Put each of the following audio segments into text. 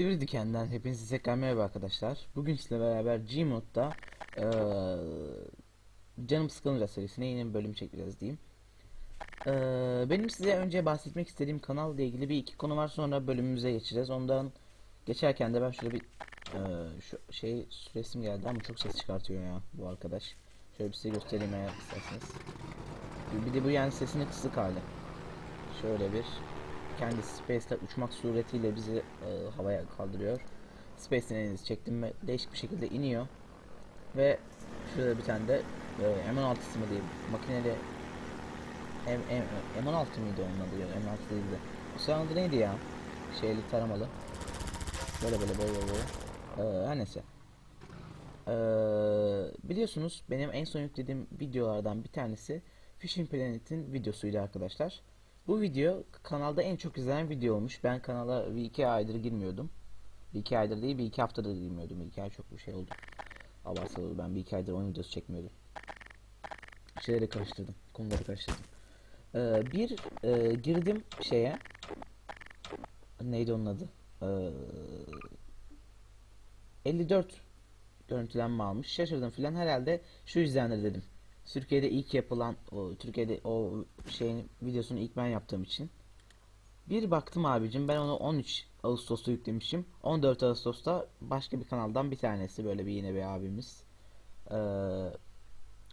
Sivri Diken'den hepinize tekrar merhaba arkadaşlar. Bugün sizle beraber Gmod'da eee Canım Sıkılınca serisine yeni bir bölüm çekeceğiz diyeyim. Eee, benim size önce bahsetmek istediğim kanalla ilgili bir iki konu var sonra bölümümüze geçeceğiz. Ondan geçerken de ben şöyle bir eee, şu şey resim geldi ama çok ses çıkartıyor ya bu arkadaş. Şöyle bir size göstereyim eğer isterseniz. Bir de bu yani sesinin kısık hali. Şöyle bir kendi Space'le uçmak suretiyle bizi e, havaya kaldırıyor. Space'in elinizi çektim ve değişik bir şekilde iniyor. Ve şurada bir tane de e, M16'sı mı diyeyim makineli M, M, M16 mıydı onun adı ya M16 değildi. Bu silahın adı neydi ya? Şeyli taramalı. Böyle böyle böyle. böyle. Ee, her neyse. Ee, biliyorsunuz benim en son yüklediğim videolardan bir tanesi Fishing Planet'in videosuydu arkadaşlar. Bu video kanalda en çok izlenen video olmuş. Ben kanala bir iki aydır girmiyordum. Bir iki aydır değil bir iki haftadır girmiyordum. Bir iki ay çok bir şey oldu. Abartılı oldu. Ben bir iki aydır oyun videosu çekmiyordum. Şeyleri karıştırdım. Konuları karıştırdım. Ee, bir e, girdim şeye. Neydi onun adı? Ee, 54 görüntülenme almış. Şaşırdım filan. Herhalde şu yüzdendir dedim. Türkiye'de ilk yapılan o Türkiye'de o şeyin videosunu ilk ben yaptığım için. Bir baktım abicim ben onu 13 Ağustos'ta yüklemişim. 14 Ağustos'ta başka bir kanaldan bir tanesi böyle bir yine bir abimiz. Ee,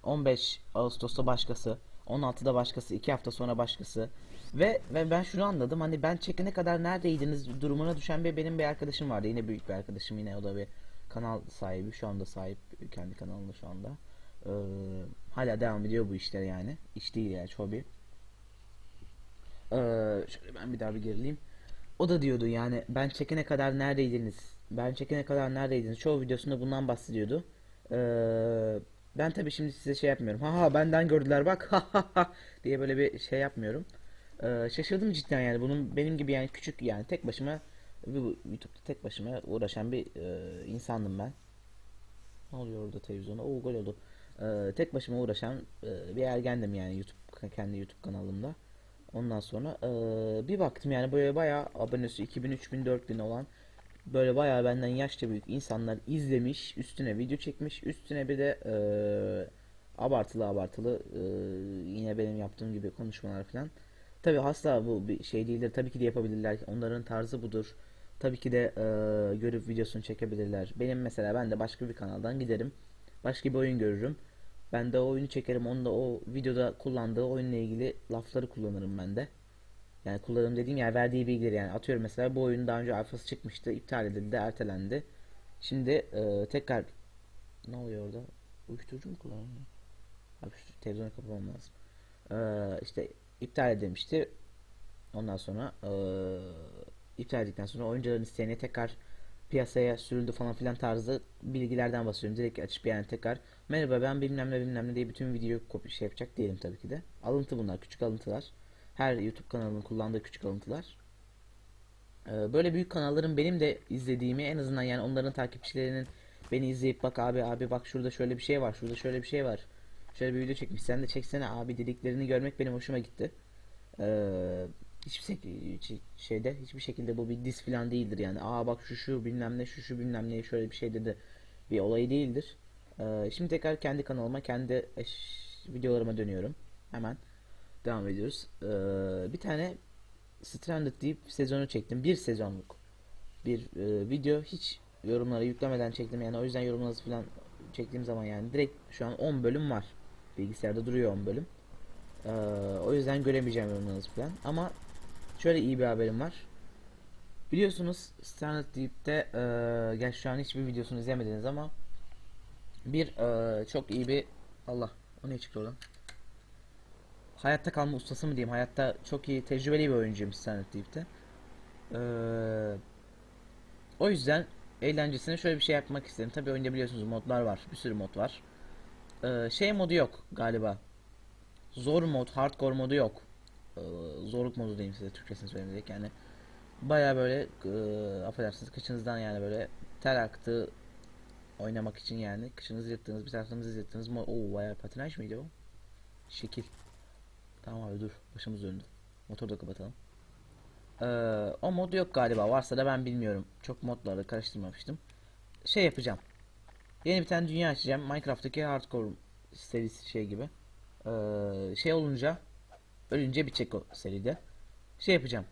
15 Ağustos'ta başkası. 16'da başkası. 2 hafta sonra başkası. Ve ve ben şunu anladım. Hani ben çekene kadar neredeydiniz durumuna düşen bir benim bir arkadaşım vardı. Yine büyük bir arkadaşım. Yine o da bir kanal sahibi. Şu anda sahip kendi kanalında şu anda. Ee, hala devam ediyor bu işler yani. İş değil yani hobi. Ee, şöyle ben bir daha bir gerileyim. O da diyordu yani ben çekene kadar neredeydiniz? Ben çekene kadar neredeydiniz? Çoğu videosunda bundan bahsediyordu. Ee, ben tabii şimdi size şey yapmıyorum. Ha ha benden gördüler bak ha ha ha diye böyle bir şey yapmıyorum. Ee, şaşırdım cidden yani bunun benim gibi yani küçük yani tek başıma YouTube'da tek başıma uğraşan bir e, insandım ben. Ne oluyor orada televizyonda? Oo gol oldu. Ee, tek başıma uğraşan e, bir ergendim yani YouTube kendi YouTube kanalımda. Ondan sonra e, bir baktım yani böyle bayağı abonesi 2000 3000 4000 olan böyle bayağı benden yaşça büyük insanlar izlemiş, üstüne video çekmiş, üstüne bir de e, abartılı abartılı e, yine benim yaptığım gibi konuşmalar falan. Tabii asla bu bir şey değildir. Tabii ki de yapabilirler. Onların tarzı budur. Tabii ki de e, görüp videosunu çekebilirler. Benim mesela ben de başka bir kanaldan giderim. Başka bir oyun görürüm. Ben de o oyunu çekerim. Onu da o videoda kullandığı oyunla ilgili lafları kullanırım ben de. Yani kullanırım dediğim yer verdiği bilgileri yani. Atıyorum mesela bu oyunun daha önce alfası çıkmıştı. iptal edildi, ertelendi. Şimdi e, tekrar ne oluyor orada? Uyuşturucu mu kullanıyor? Abi şu televizyonu kapamam lazım. E, işte iptal edilmişti. Ondan sonra e, iptal edildikten sonra oyuncuların isteğine tekrar piyasaya sürüldü falan filan tarzı bilgilerden bahsediyorum. Direkt açıp yani tekrar merhaba ben bilmem ne bilmem ne diye bütün videoyu kopya şey yapacak değilim tabii ki de. Alıntı bunlar küçük alıntılar. Her YouTube kanalının kullandığı küçük alıntılar. Ee, böyle büyük kanalların benim de izlediğimi en azından yani onların takipçilerinin beni izleyip bak abi abi bak şurada şöyle bir şey var şurada şöyle bir şey var. Şöyle bir video çekmiş sen de çeksene abi dediklerini görmek benim hoşuma gitti. Ee, hiçbir şeyde hiçbir şekilde bu bir diss falan değildir yani. Aa bak şu şu bilmem ne şu şu bilmem ne şöyle bir şey dedi. Bir olay değildir. Ee, şimdi tekrar kendi kanalıma kendi videolarıma dönüyorum. Hemen devam ediyoruz. Ee, bir tane Stranded deyip sezonu çektim. Bir sezonluk bir e, video hiç yorumları yüklemeden çektim yani o yüzden yorumlarınızı falan çektiğim zaman yani direkt şu an 10 bölüm var. Bilgisayarda duruyor 10 bölüm. Ee, o yüzden göremeyeceğim yorumlarınızı falan. Ama şöyle iyi bir haberim var. Biliyorsunuz Stranded Deep'te e, gerçi şu an hiçbir videosunu izlemediniz ama bir e, çok iyi bir Allah o ne çıktı oradan? Hayatta kalma ustası mı diyeyim? Hayatta çok iyi tecrübeli bir oyuncuyum Stranded Deep'te. Ee, o yüzden eğlencesine şöyle bir şey yapmak istedim. Tabii oyunda biliyorsunuz modlar var. Bir sürü mod var. Ee, şey modu yok galiba. Zor mod, hardcore modu yok. Ee, zorluk modu diyeyim size Türkçesini söylemeyecek yani. Baya böyle e, affedersiniz kıçınızdan yani böyle ter aktı oynamak için yani. Kıçınızı yırttığınız, bir tarafınızı yırttığınız mod. Oo baya patinaj mıydı o? Şekil. Tamam abi dur. Başımız döndü. Motoru da kapatalım. Ee, o mod yok galiba. Varsa da ben bilmiyorum. Çok modları karıştırmamıştım. Şey yapacağım. Yeni bir tane dünya açacağım. Minecraft'taki hardcore serisi şey gibi. Ee, şey olunca ölünce bitecek o seride. Şey yapacağım.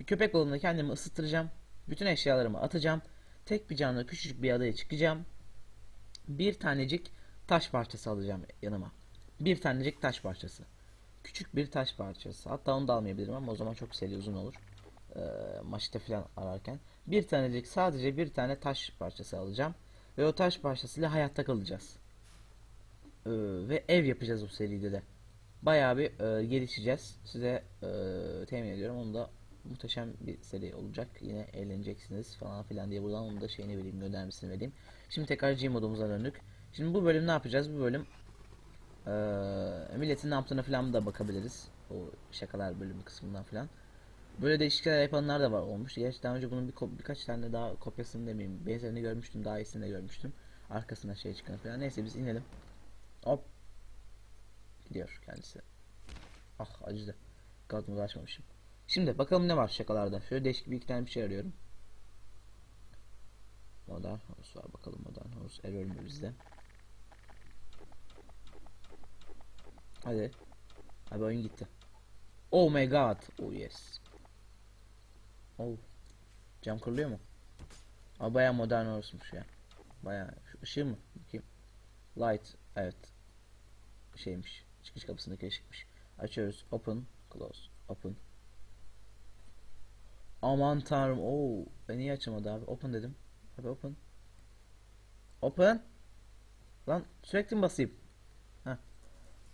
Bir köpek balığında kendimi ısıtıracağım. Bütün eşyalarımı atacağım. Tek bir canlı küçücük bir adaya çıkacağım. Bir tanecik taş parçası alacağım yanıma. Bir tanecik taş parçası. Küçük bir taş parçası. Hatta onu da almayabilirim ama o zaman çok seri uzun olur. Ee, maçta falan ararken. Bir tanecik sadece bir tane taş parçası alacağım. Ve o taş parçasıyla hayatta kalacağız. Ee, ve ev yapacağız o seride de. Bayağı bir e, gelişeceğiz. Size e, temin ediyorum. Onu da muhteşem bir seri olacak. Yine eğleneceksiniz falan filan diye buradan onu da şeyini vereyim, göndermesini vereyim. Şimdi tekrar G modumuza döndük. Şimdi bu bölüm ne yapacağız? Bu bölüm e, milletin ne yaptığına falan da bakabiliriz. O şakalar bölümü kısmından falan. Böyle değişik şeyler yapanlar da var olmuş. Gerçi daha önce bunun bir birkaç tane daha kopyasını demeyeyim. Benzerini görmüştüm, daha iyisini de görmüştüm. Arkasına şey çıkan falan. Neyse biz inelim. Hop. Gidiyor kendisi. Ah acıdı. Gazımı açmamışım. Şimdi bakalım ne var şakalarda. Şöyle değişik bir iki tane bir şey arıyorum. Modern Horse var bakalım Modern Horse error mu bizde? Hadi. Abi oyun gitti. Oh my god. Oh yes. Oh. Cam kırılıyor mu? Ama baya modern Horse'muş ya. Baya. Şu mı? Bakayım. Light. Evet. Şeymiş. Çıkış kapısındaki ışıkmış. Açıyoruz. Open. Close. Open. Aman tanrım. Oo. Ben niye açamadı abi? Open dedim. Abi open. Open. Lan sürekli mi basayım? Heh.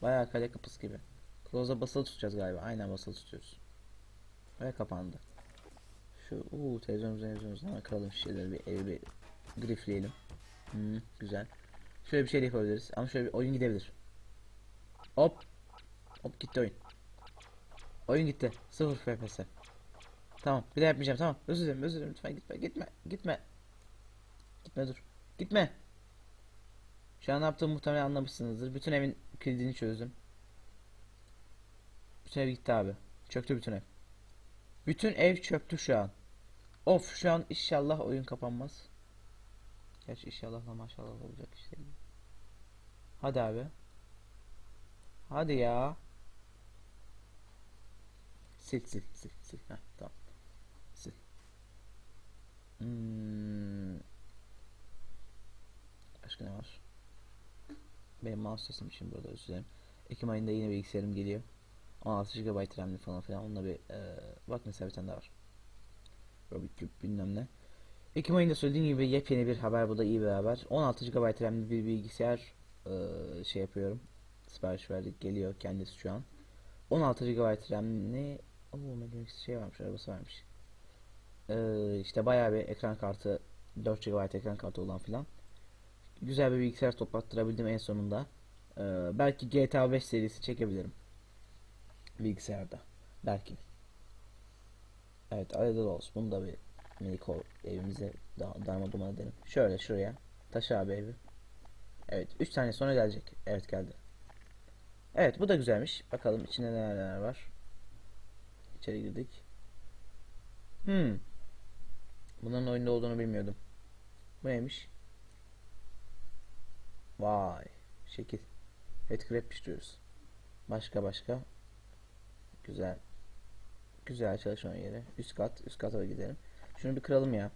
Bayağı kale kapısı gibi. Close'a basılı tutacağız galiba. Aynen basılı tutuyoruz. Ve kapandı. Şu uuu televizyon televizyon ama kıralım şişeleri bir evi bir grifleyelim. Hmm, güzel. Şöyle bir şey yapabiliriz ama şöyle bir oyun gidebilir. Hop. Hop gitti oyun. Oyun gitti. Sıfır FPS. Tamam bir daha yapmayacağım tamam. Özür dilerim özür dilerim lütfen gitme gitme gitme. Gitme dur. Gitme. Şu an ne yaptığımı muhtemelen anlamışsınızdır. Bütün evin kilidini çözdüm. Bütün ev gitti abi. Çöktü bütün ev. Bütün ev çöktü şu an. Of şu an inşallah oyun kapanmaz. Gerçi inşallahla maşallah olacak işte. Hadi abi. Hadi ya. Sil sil sil sil. Heh, tamam. Sil. Hmm. Başka ne var? Benim mouse sesim için burada özür dilerim. Ekim ayında yine bilgisayarım geliyor. 16 GB RAM'li falan filan. Onunla bir e, bak mesela bir tane daha var. Rubik Cube bilmem ne. Ekim ayında söylediğim gibi yepyeni bir haber bu da iyi bir haber. 16 GB RAM'li bir bilgisayar e, şey yapıyorum. Sipariş verdik geliyor kendisi şu an. 16 GB RAM'li Oo Mediax şey varmış arabası varmış. Ee, işte bayağı bir ekran kartı 4 GB ekran kartı olan filan. Güzel bir bilgisayar toplattırabildim en sonunda. Ee, belki GTA 5 serisi çekebilirim. Bilgisayarda. Belki. Evet arada da olsun. Bunu da bir minik o evimize da darma duman edelim. Şöyle şuraya. Taş abi evi. Evet 3 saniye sonra gelecek. Evet geldi. Evet bu da güzelmiş. Bakalım içinde neler neler var. İçeri girdik. Hmm. Bunların oyunda olduğunu bilmiyordum. Bu neymiş? Vay. Şekil. Evet krep. Başka başka. Güzel. Güzel çalışma yeri. Üst kat. Üst kata gidelim. Şunu bir kıralım ya.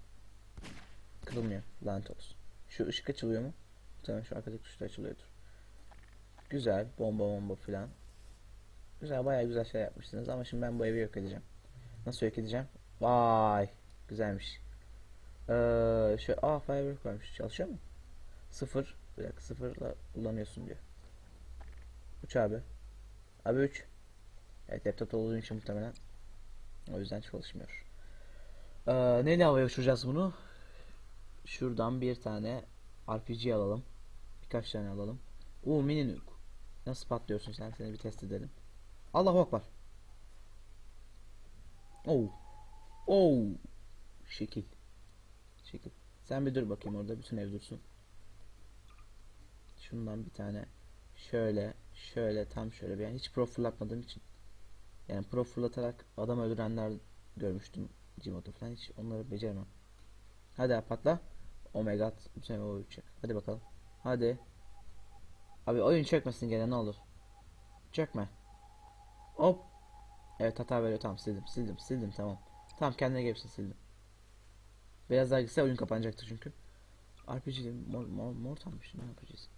Kırılmıyor. Lanet olsun. Şu ışık açılıyor mu? Tamam şu arkadaki tuşta açılıyordur. Güzel. Bomba bomba filan. Güzel bayağı güzel şey yapmışsınız ama şimdi ben bu evi yok edeceğim. Nasıl yok edeceğim? Vay. Güzelmiş. Ee, şu aa firework varmış. Çalışıyor mu? Sıfır. Bir dakika sıfırla kullanıyorsun diyor. Uç abi. Abi uç. Evet laptopta olduğu için muhtemelen. O yüzden çalışmıyor. Ee, neyle havaya uçuracağız bunu? Şuradan bir tane RPG alalım. Birkaç tane alalım. Uuu mini. Nasıl patlıyorsun sen? Seni bir test edelim. Allahu Akbar. Oo. Oo. Şekil. Şekil. Sen bir dur bakayım orada. Bütün ev dursun. Şundan bir tane şöyle şöyle tam şöyle yani hiç pro fırlatmadığım için yani pro fırlatarak adam öldürenler görmüştüm. Gmod'da falan hiç onları beceremem. Hadi patla. Oh my god. Bu sefer o uçacak. Hadi bakalım. Hadi. Abi oyun çökmesin gene ne olur. Çökme. Hop. Evet hata veriyor tamam sildim sildim sildim tamam. Tamam kendine gelsin sildim. Biraz daha gitse oyun kapanacaktı çünkü. RPG mor, mor, mortalmış ne yapacağız?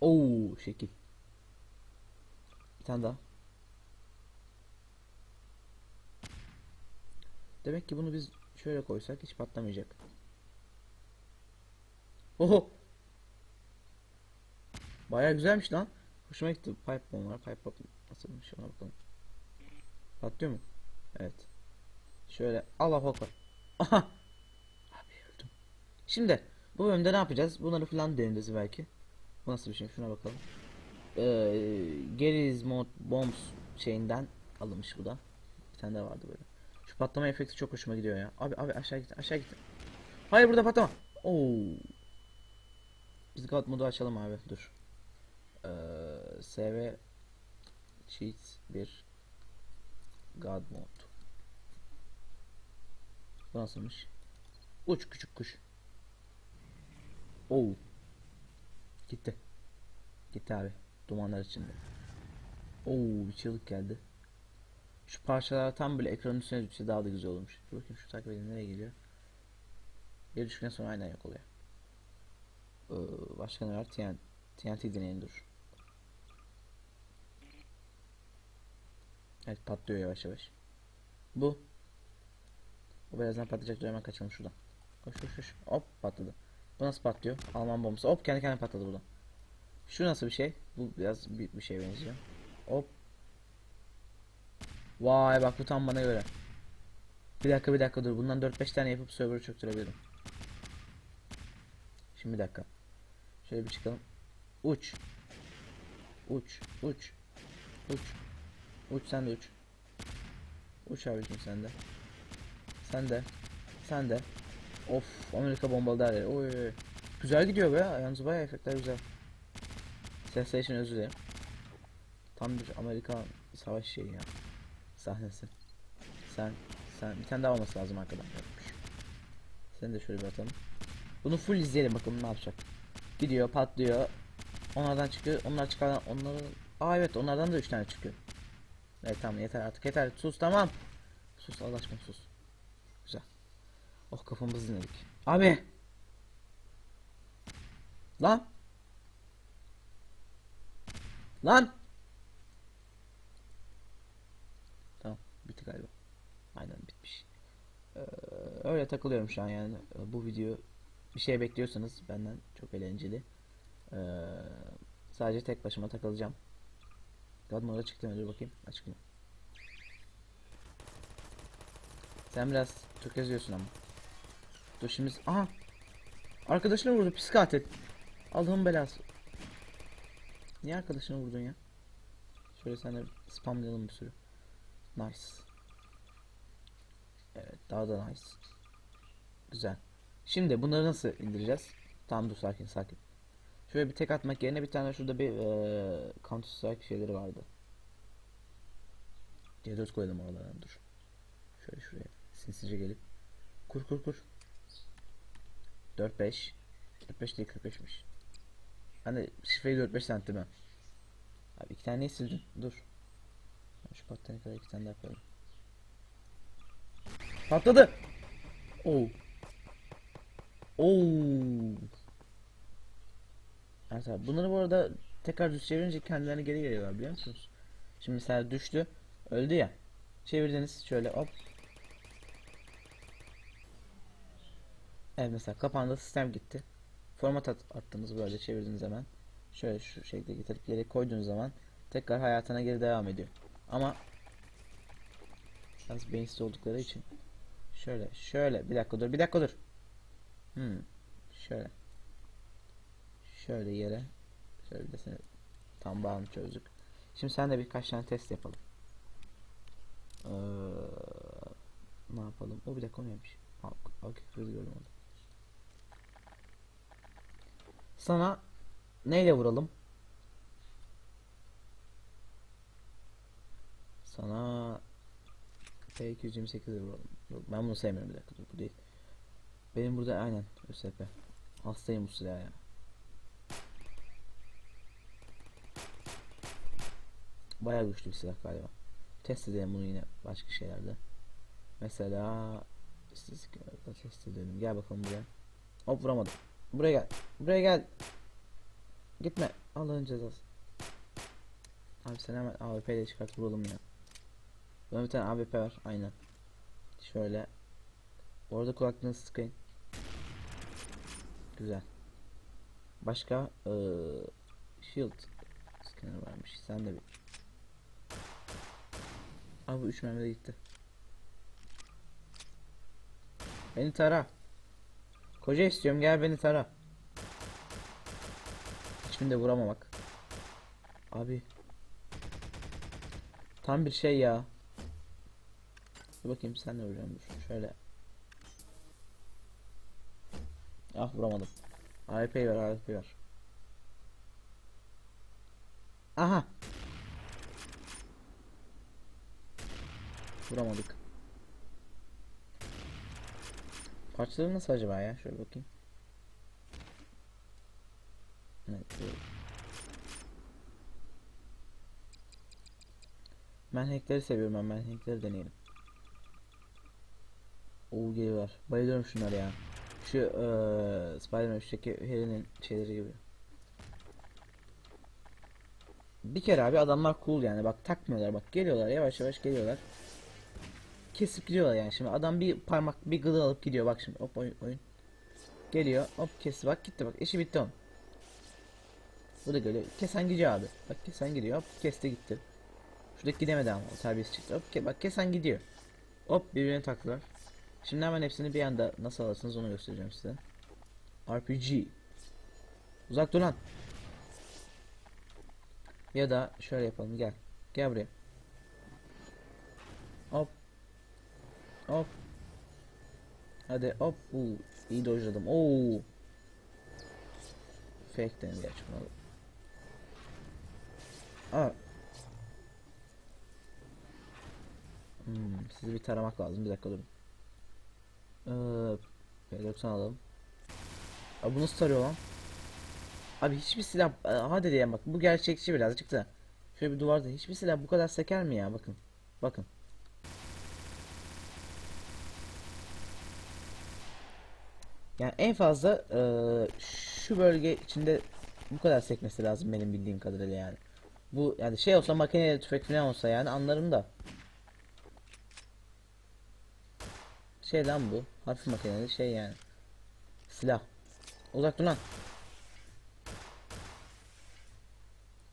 Oo şekil. Bir tane daha. Demek ki bunu biz şöyle koysak hiç patlamayacak. Oho. Baya güzelmiş lan. Hoşuma gitti. Pipe bomb var. Pipe bomb nasılmış ona bakalım. Patlıyor mu? Evet. Şöyle Allah Allah. Aha. Abi öldüm. Şimdi bu bölümde ne yapacağız? Bunları falan deneyeceğiz belki. Bu nasıl bir şey? Şuna bakalım. Ee, Garry's Mod Bombs şeyinden alınmış bu da. Bir tane daha vardı böyle. Şu patlama efekti çok hoşuma gidiyor ya. Abi abi aşağı gitti aşağı gitti. Hayır burada patlama. Oo. Biz God modu açalım abi dur. Ee, SV Cheats 1 God mod. Bu nasılmış? Uç küçük kuş. Oo. Gitti. Gitti abi. Dumanlar içinde. Oo bir çığlık geldi. Şu parçalar tam böyle ekranın üstüne düşse daha da güzel olmuş. Dur bakayım şu takip edin nereye geliyor. Bir düşükten sonra aynen yok oluyor. Ee, başka ne var? TNT, TNT deneyin dur. Evet patlıyor yavaş yavaş. Bu. O birazdan patlayacak. Dur hemen kaçalım şuradan. Koş koş koş. Hop patladı. Bu nasıl patlıyor? Alman bombası. Hop kendi kendine patladı buradan. Şu nasıl bir şey? Bu biraz büyük bir şeye benziyor. Hop. Vay bak bu tam bana göre. Bir dakika bir dakika dur. Bundan 4-5 tane yapıp server'ı çöktürebilirim. Şimdi bir dakika. Şöyle bir çıkalım. Uç. Uç. Uç. Uç. Uç sen de uç. Uç abicim sen de. Sen de. Sen de. Of Amerika bombalı her. Oy. Güzel gidiyor be. Yalnız bayağı efektler güzel. Sesler için özür dilerim. Tam bir Amerika savaş şeyi ya. Sahnesi. Sen, sen bir tane daha olması lazım arkadan. Seni de şöyle bir atalım. Bunu full izleyelim bakalım ne yapacak. Gidiyor, patlıyor. Onlardan çıkıyor. Onlar çıkan onları Aa evet onlardan da 3 tane çıkıyor. Evet tamam yeter artık yeter. Sus tamam. Sus Allah aşkına sus. Güzel. Oh kafamızı dinledik. Abi. Lan. Lan. Tamam bitti galiba. Aynen bitmiş. Ee, öyle takılıyorum şu an yani. Bu video bir şey bekliyorsanız benden çok eğlenceli. Ee, sadece tek başıma takılacağım. Godmode çıktı mı? Dur bakayım. Açık mı? Sen biraz çok yazıyorsun ama. Dur şimdi... Aha! Arkadaşını vurdu pis katil. Allah'ın belası. Niye arkadaşını vurdun ya? Şöyle sen de spamlayalım bir sürü. Nice. Evet daha da nice. Güzel. Şimdi bunları nasıl indireceğiz? Tamam dur sakin sakin. Şöyle bir tek atmak yerine bir tane şurada bir eee Counter Strike şeyleri vardı. C4 koyalım oralardan dur. Şöyle şuraya sinsice gelip kur kur kur. 4 5 45 değil 45'miş. Ben de şifreyi 4 5 santim ha. Abi iki tane sildin. Dur. Ben Şu patlayana kadar iki tane daha koyalım. Patladı. Oo. Oo. Evet. Bunları bu arada tekrar düz çevirince kendilerine geri geliyorlar biliyor musunuz? Şimdi mesela düştü. Öldü ya. Çevirdiniz şöyle hop. Evet mesela kapandı sistem gitti. Format at attınız böyle çevirdiniz hemen. Şöyle şu şekilde getirip yere koyduğunuz zaman tekrar hayatına geri devam ediyor. Ama biraz beyinsiz oldukları için şöyle şöyle bir dakika dur bir dakika dur. Hmm. Şöyle. Şöyle yere şöyle bir seni tam bağını çözdük. Şimdi sen de birkaç tane test yapalım. Ee, ne yapalım? O bir dakika o neymiş? Okey gördüm onu. Sana neyle vuralım? Sana P228'e vuralım. Yok ben bunu sevmiyorum bir dakika dur bu değil. Benim burada aynen ÖSP. Hastayım bu silaha ya. Bayağı güçlü bir silah galiba. Test edelim bunu yine başka şeylerde. Mesela istatistiklerde test edelim. Gel bakalım buraya. Hop vuramadım. Buraya gel. Buraya gel. Gitme. Allah'ın cezası. Abi sen hemen AWP ile çıkart vuralım ya. Bana bir tane AWP var. Aynen. Şöyle. Orada kulaklığınızı sıkayın. Güzel. Başka eee shield scanner varmış. Sen de bir. Abi bu 3 mermi de gitti. Beni tara. Koca istiyorum gel beni tara. Hiçbirini de vuramamak. Abi. Tam bir şey ya. Dur bakayım sen de vuracağım. Şöyle. Ah vuramadım. AWP ver AWP ver. Aha. Vuramadık. Parçaları nasıl acaba ya? Şöyle bakayım. Evet. bu- Ben hackleri seviyorum ben. Ben deneyelim. Oo geliyorlar. Bayılıyorum şunlara ya. Şu eee Spider-Man 3'teki Harry'nin şeyleri gibi. Bir kere abi adamlar cool yani. Bak takmıyorlar bak. Geliyorlar yavaş yavaş geliyorlar. Kesip gidiyorlar yani. Şimdi adam bir parmak bir gıdı alıp gidiyor. Bak şimdi hop oyun oyun. Geliyor hop kesti bak gitti bak. işi bitti onun. Bu da geliyor. Kesen gidiyor abi. Bak kesen gidiyor. Hop kesti gitti. Şuradaki gidemedi ama o terbiyesi çıktı. Hop ke- bak kesen gidiyor. Hop birbirine taktılar. Şimdi hemen hepsini bir anda nasıl alırsınız onu göstereceğim size. RPG. Uzak dur lan. Ya da şöyle yapalım gel. Gel buraya. Hop. Hop. Hadi hop. Uu, iyi dojladım. Oo. Fake dedim gerçi bunu. Aa. Hmm, sizi bir taramak lazım. Bir dakika durun. Ee, P90 alalım. Abi bu nasıl tarıyor lan? Abi hiçbir silah hadi diyelim bak bu gerçekçi birazcık da. Şöyle bir duvarda hiçbir silah bu kadar seker mi ya bakın. Bakın. Yani en fazla eee, şu bölge içinde bu kadar sekmesi lazım benim bildiğim kadarıyla yani. Bu yani şey olsa makineli tüfek falan olsa yani anlarım da. Şey lan bu. Hafif makineli şey yani. Silah. Uzak dur lan.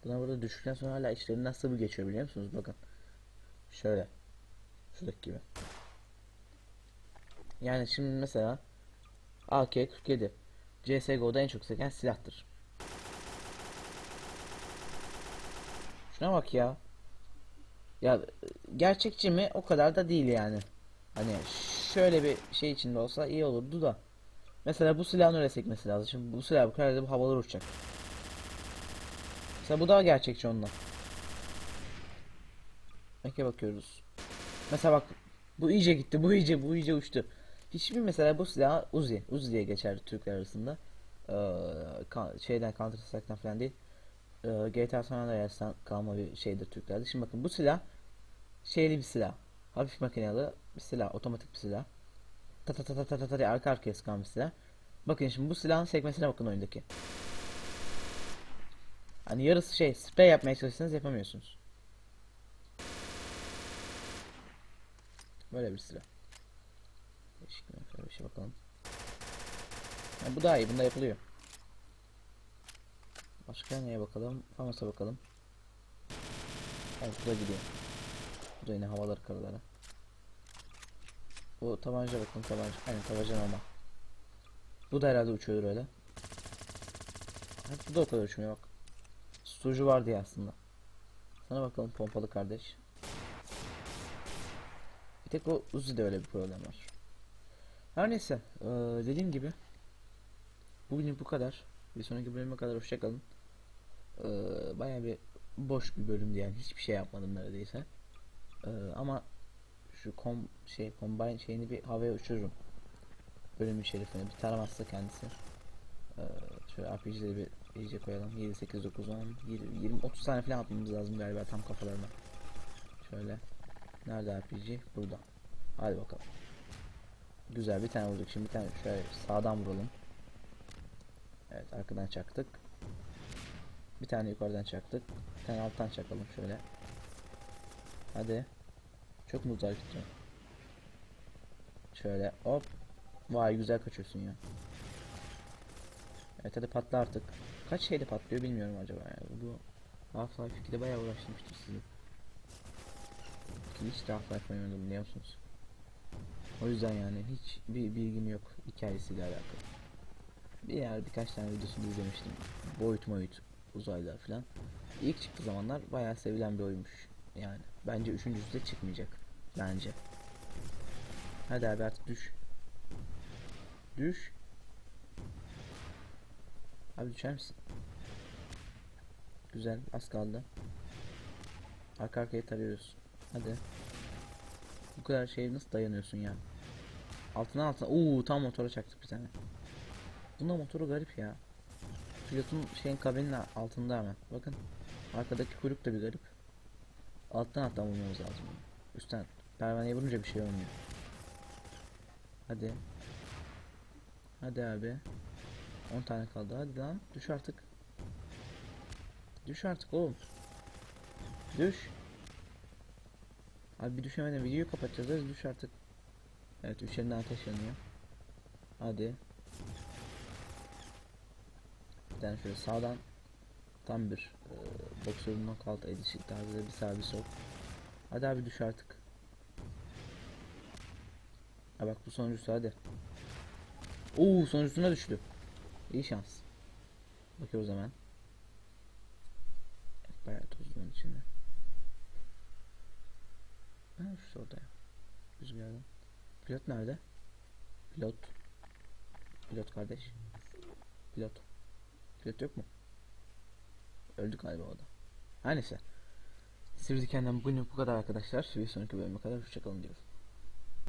Buna burada düştükten sonra hala içlerinden nasıl bir geçiyor biliyor musunuz? Bakın. Şöyle. Şuradaki gibi. Yani şimdi mesela AK-47 CSGO'da en çok seken silahtır. Şuna bak ya. Ya gerçekçi mi? O kadar da değil yani. Hani şöyle bir şey içinde olsa iyi olurdu da. Mesela bu silahın öyle sekmesi lazım. Şimdi bu silah bu kadar da bu havalar uçacak. Mesela bu daha gerçekçi ondan. Eke bakıyoruz. Mesela bak bu iyice gitti, bu iyice, bu iyice uçtu. Hiçbir mesela bu silah Uzi, Uzi diye geçer Türkler arasında. Ee, şeyden Counter Strike'dan falan değil. Ee, GTA San Andreas'tan kalma bir şeydir Türklerde. Şimdi bakın bu silah şeyli bir silah. Hafif makineli bir silah, otomatik bir silah. Ta ta ta ta ta ta ta diye arka arkaya sıkan bir silah. Bakın şimdi bu silahın sekmesine bakın oyundaki. Hani yarısı şey, sprey yapmaya çalışsanız yapamıyorsunuz. Böyle bir silah. Şöyle bir şey bakalım. Ha, bu daha iyi. Bunda yapılıyor. Başka neye bakalım? Famas'a bakalım. Evet bu da gidiyor. Bu da yine havalar karalara. Bu tabanca bakın tabanca. Aynen tabanca normal. Bu da herhalde uçuyordur öyle. Evet, bu da o kadar uçmuyor bak. Susturucu var diye aslında. Sana bakalım pompalı kardeş. Bir tek o Uzi'de öyle bir problem var. Her neyse, eee, dediğim gibi bugün bu kadar. Bir sonraki bölüme kadar hoşçakalın. Eee Baya bir boş bir bölümdü yani hiçbir şey yapmadım neredeyse. Eee, ama şu kom şey combine şeyini bir havaya uçururum. Bölümün şerifine bir taramazsa kendisi. Ee, şöyle RPG'leri bir iyice koyalım. 7, 8, 9, 10, 20, 20 30 tane falan atmamız lazım galiba tam kafalarına. Şöyle. Nerede RPG? Burada. Hadi bakalım. Güzel bir tane vurduk. Şimdi bir tane şöyle sağdan vuralım. Evet arkadan çaktık. Bir tane yukarıdan çaktık. Bir tane alttan çakalım şöyle. Hadi. Çok mu uzağa gidiyor? Şöyle hop. Vay güzel kaçıyorsun ya. Evet hadi patla artık. Kaç şeyde patlıyor bilmiyorum acaba ya. Bu Half-Life 2'de bayağı uğraştırmıştır sizi. Hiç de Half-Life oynamadım biliyor musunuz? O yüzden yani hiç bir bilgim yok hikayesiyle alakalı. Bir yer birkaç tane videosunu izlemiştim. Boyut boyut uzaylılar falan. İlk çıktığı zamanlar bayağı sevilen bir oyunmuş. Yani bence üçüncüsü de çıkmayacak. Bence. Hadi abi artık düş. Düş. Abi düşer misin? Güzel az kaldı. Arka arkaya tarıyoruz. Hadi. Bu kadar şey nasıl dayanıyorsun ya? Altına altına. Oo tam motora çaktık bir tane. Bunda motoru garip ya. Pilotun şeyin kabinin altında hemen. Bakın. Arkadaki kuyruk da bir garip. Alttan alttan vurmamız lazım. Üstten. Pervaneye vurunca bir şey olmuyor. Hadi. Hadi abi. 10 tane kaldı. Hadi lan. Düş artık. Düş artık oğlum. Düş. Abi bir düşemeden videoyu kapatacağız. Düş artık. Evet üçlerinden ateş yanıyor. Hadi. Bir tane şöyle sağdan tam bir e, boksörün knockout edişi tarzı bir sağ bir sol. Hadi abi düş artık. Ha bak bu sonuncusu hadi. Oo sonuncusuna düştü. İyi şans. Bakıyoruz hemen. Bayağı tozlu içinde. Ha şu orada ya. Rüzgardan. Pilot nerede? Pilot. Pilot kardeş. Pilot. Pilot yok mu? Öldü galiba o da. Her neyse. Sivri Diken'den bugün bu kadar arkadaşlar. Bir sonraki bölüme kadar hoşçakalın diyorum.